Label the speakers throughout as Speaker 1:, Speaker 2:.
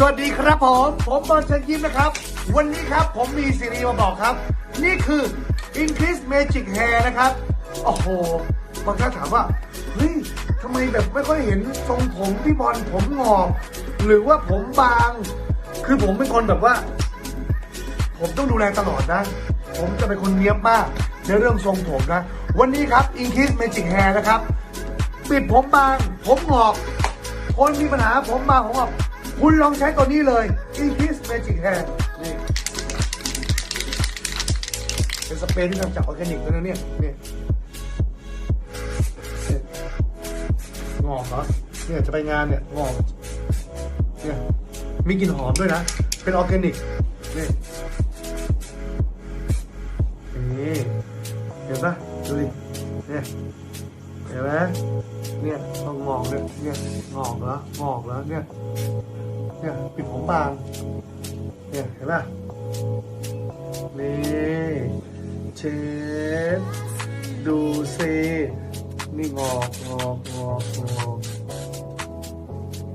Speaker 1: สวัสดีครับผม ผมบอลเชิญยิ้มนะครับ วันนี้ครับผมมีซีรีส์มาบอกครับ นี่คือ Increase Magic Hair นะครับ โอ้โหบางท่านถามว่า เฮ้ยทำไมแบบไม่ค่อยเห็นทรงผมพี่บอลผมงอกหรือว่าผมบาง คือผมเป็นคนแบบว่า ผมต้องดูแลตลอดนะ ผมจะเป็นคนเนี้ยบมากในเรื่องทรงผมนะ วันนี้ครับ Increase Magic Hair นะครับปิดผมบาง ผมงอก คนมีปัญหาผมบางผมบอก คุณลองใช้ตัวนี้เลย Increase Magic Hair นี่ เป็นสเปรย์ที่ทำจากออร์แกนิกด้วนะเนี่ยเนี่ยเงอกเหรอเนี่ยจะไปงานเนี่ยงอกเนี่ยมีกลิ่นหอมด้วยนะ เป็นออร์แกนิกนี่นี่เห็นปะดูดิเนี่ยเห็นไหมเนี่ยต้องงอกเลยเนี่ยงอกแล้วงอกแล้วเนี่ย เนี่ยปิดผมบาง เนี่ยเห็นปะนี่เช็ดดูซินี่งอกงอกงอกงอก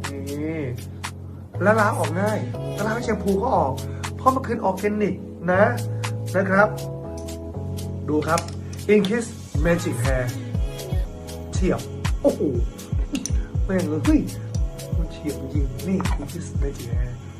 Speaker 1: นี่แล้วล้างออกง่ายแล้วล้างแชมพูก็ออก เพราะมันคือออร์แกนิกนะนะครับ ดูครับ Inkis Magic Hair เฉียบ โอ้โหแม่งเลยเฮ้ย มันเฉียบ